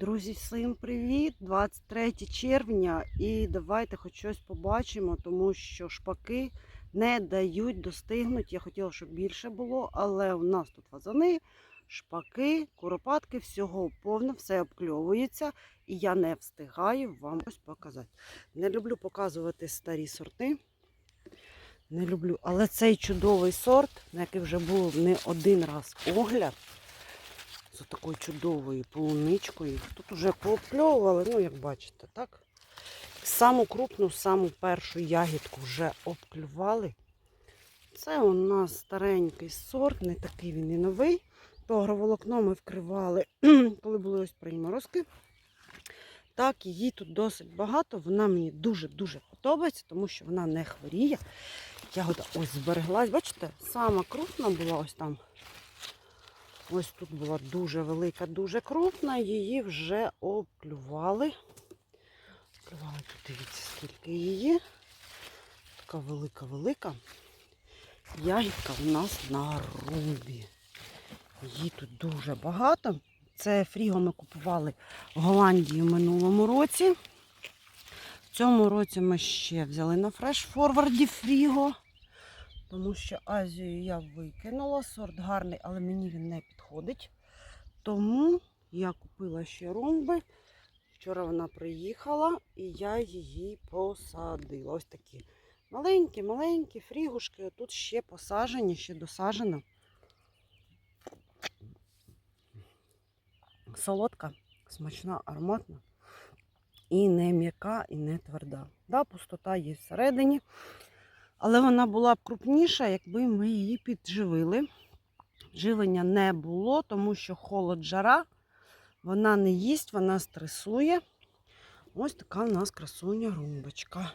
Друзі, всім привіт! 23 червня і давайте хоч щось побачимо, тому що шпаки не дають достигнути. Я хотіла, щоб більше було, але у нас тут фазани, шпаки, куропатки, всього повно, все обкльовується, і я не встигаю вам ось показати. Не люблю показувати старі сорти. Не люблю, але цей чудовий сорт, на який вже був не один раз огляд з такою чудовою полуничкою. Тут вже пообкльовували, ну, як бачите, так? Саму крупну, саму першу ягідку вже обклювали. Це у нас старенький сорт, не такий він і новий. То агроволокно ми вкривали, коли були ось приморозки. Так, її тут досить багато. Вона мені дуже-дуже подобається, тому що вона не хворіє. Ягода ось збереглась. Бачите, сама крупна була ось там. Ось тут була дуже велика, дуже крупна, її вже обклювали. Обклювали тут, дивіться, скільки її. Така велика-велика. Ягідка в нас на рубі. Її тут дуже багато. Це фріго ми купували в Голландії в минулому році. В цьому році ми ще взяли на фреш-форварді фріго. Тому що Азію я викинула. Сорт гарний, але мені він не підходить. Тому я купила ще ромби. Вчора вона приїхала і я її посадила. Ось такі маленькі, маленькі фрігушки. Тут ще посажені, ще досажено. Солодка, смачна, ароматна. І не м'яка, і не тверда. Да, пустота є всередині. Але вона була б крупніша, якби ми її підживили. Живлення не було, тому що холод жара, вона не їсть, вона стресує. Ось така у нас красуня румбочка.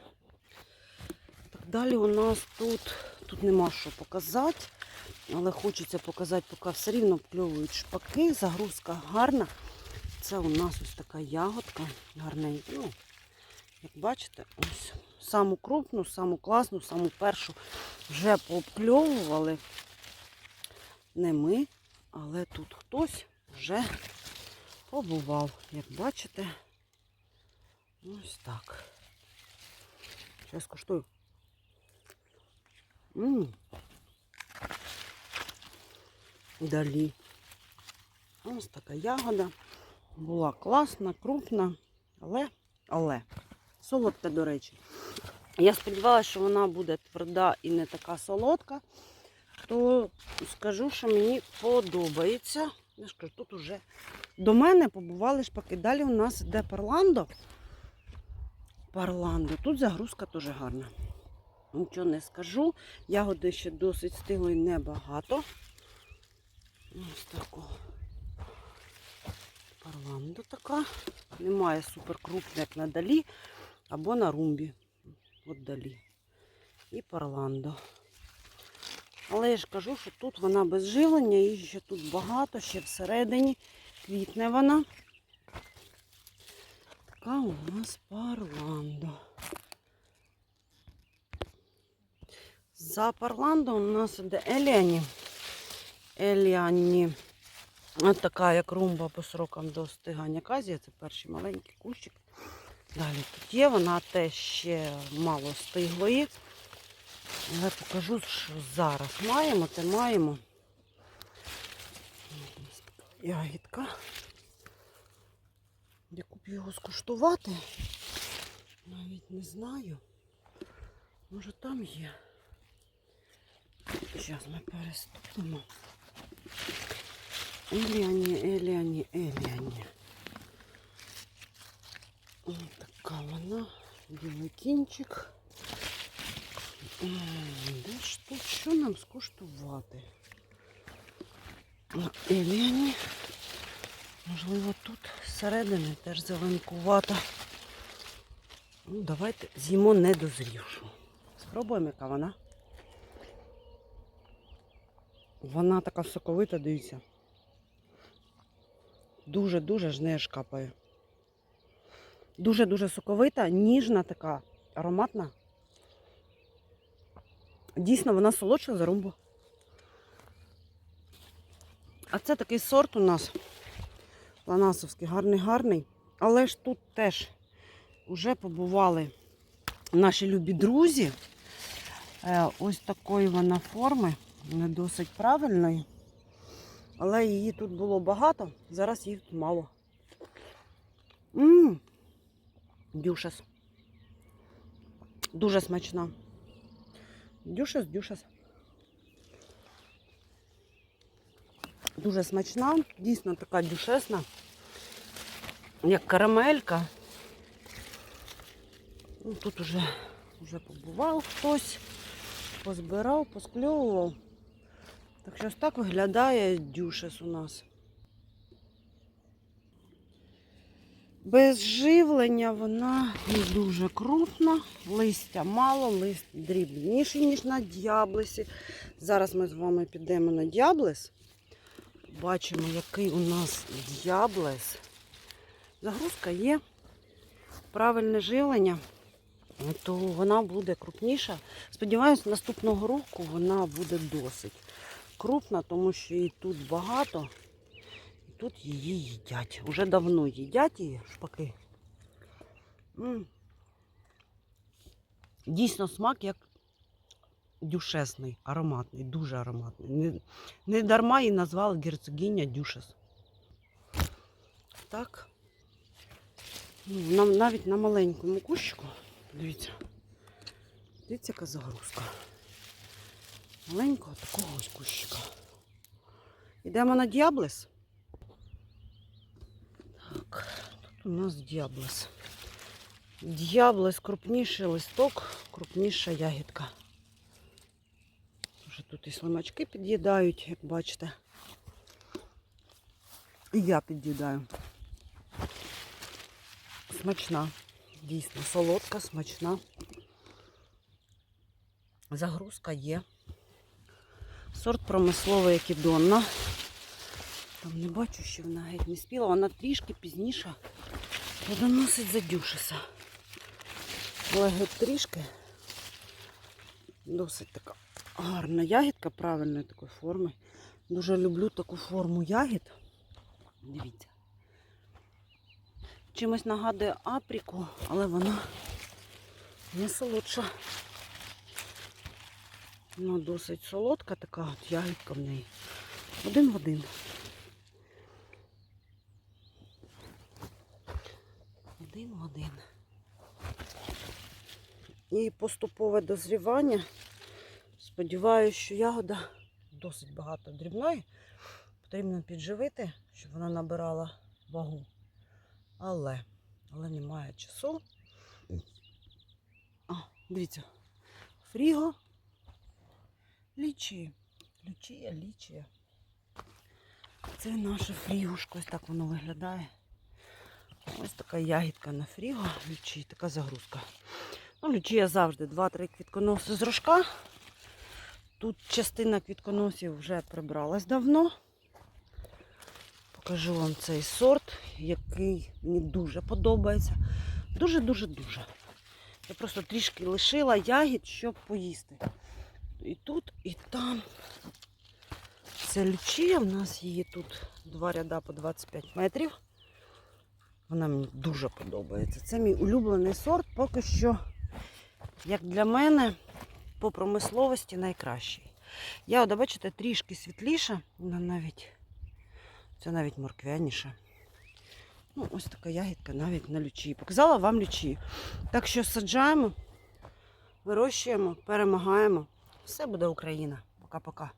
Так далі у нас тут, тут нема що показати, але хочеться показати, поки все рівно вкльовують шпаки, загрузка гарна. Це у нас ось така ягодка гарненька. Ну, як бачите, ось саму крупну, саму класну, саму першу вже пообкльовували. Не ми, але тут хтось вже побував. Як бачите, ось так. Зараз коштую. М. Далі. Ось така ягода. Була класна, крупна, але, але. Солодка, до речі. Я сподівалася, що вона буде тверда і не така солодка, то скажу, що мені подобається. Я ж тут уже до мене побували шпаки. Далі у нас йде парландо. Парландо. Тут загрузка дуже гарна. Нічого не скажу. Ягоди ще досить стиглої небагато. Ось такого. Парландо така. Немає супер крупна, як на або на румбі. От далі. І парландо. Але я ж кажу, що тут вона без живлення, і ще тут багато, ще всередині. Квітне вона. Така у нас парландо. За парландо у нас іде Еліані. Еліані. Ось така, як румба по срокам до стигання казія. Це перший маленький кущик. Далі тут є, вона теж ще мало стиглої. Але покажу, що зараз маємо, те маємо. Ягідка. Яку б його скуштувати, навіть не знаю. Може там є. Зараз ми переступимо. Еліані, Еліані, Еліані. Така вона, білий кінчик. Де ж тут що нам скуштувати? На Еліані. Можливо, тут зсередини теж зеленкувата. Ну, давайте з'їмо недозрівшу. Спробуємо, яка вона. Вона така соковита, дивіться. Дуже-дуже ж неї капає. Дуже-дуже соковита, ніжна така, ароматна. Дійсно, вона солодша за румбу. А це такий сорт у нас Панасовський гарний, гарний. Але ж тут теж вже побували наші любі друзі. Е, Ось такої вона форми, не досить правильної. Але її тут було багато, зараз їх тут мало. Мм, дюшес. Дуже смачна. Дюшес, дюшес. Дуже смачна, дійсно така дюшесна, як карамелька. Ну, тут уже, вже побував хтось, позбирав, поскльовував. Так що ось так виглядає дюшес у нас. Без живлення вона не дуже крупна, листя мало, лист дрібніший, ніж на діаблесі. Зараз ми з вами підемо на діаблес. Бачимо, який у нас діаблес. Загрузка є. Правильне живлення, то вона буде крупніша. Сподіваюсь, наступного року вона буде досить крупна, тому що її тут багато. Тут її їдять. Уже давно їдять її шпаки. Дійсно смак як дюшесний, ароматний, дуже ароматний. Не, не дарма її назвали герцогиня дюшес. Так. Ну, нам навіть на маленькому кущику. Дивіться. Дивіться, яка загрузка. Маленького такого ось кущика. Йдемо на діаблес. Так, тут у нас діаблес. Діаблес крупніший листок, крупніша ягідка. Вже тут і слимачки під'їдають, як бачите. І я під'їдаю. Смачна, дійсно, солодка, смачна. Загрузка є. Сорт промисловий екідонна. Там не бачу, що вона геть не спіла, вона трішки пізніше плодоносить за дюшеса. Але геть трішки досить така гарна ягідка правильної такої форми. Дуже люблю таку форму ягід. Дивіться. Чимось нагадує апріку, але вона не солодша. Вона досить солодка, така от ягідка в неї. Один в один. Один в один. І поступове дозрівання. Сподіваюся, що ягода досить багато дрібної. Потрібно підживити, щоб вона набирала вагу. Але, але немає часу. А, дивіться, фріго, лічі. Лючія, лічія. Це наше фрігушко, ось так воно виглядає. Ось така ягідка на фріго, лючі, така загрузка. Ну, лючія завжди 2-3 квітконоси з рожка. Тут частина квітконосів вже прибралась давно. Покажу вам цей сорт, який мені дуже подобається. Дуже-дуже-дуже. Я просто трішки лишила ягід, щоб поїсти. І тут, і там. Це лючія. У нас її тут два ряда по 25 метрів. Вона мені дуже подобається. Це мій улюблений сорт, поки що, як для мене, по промисловості найкращий. Ягода, бачите, трішки світліша, вона навіть це навіть морквяніше. Ну, ось така ягідка навіть на лючі. Показала вам лючі. Так що саджаємо, вирощуємо, перемагаємо. Все буде Україна. Пока-пока.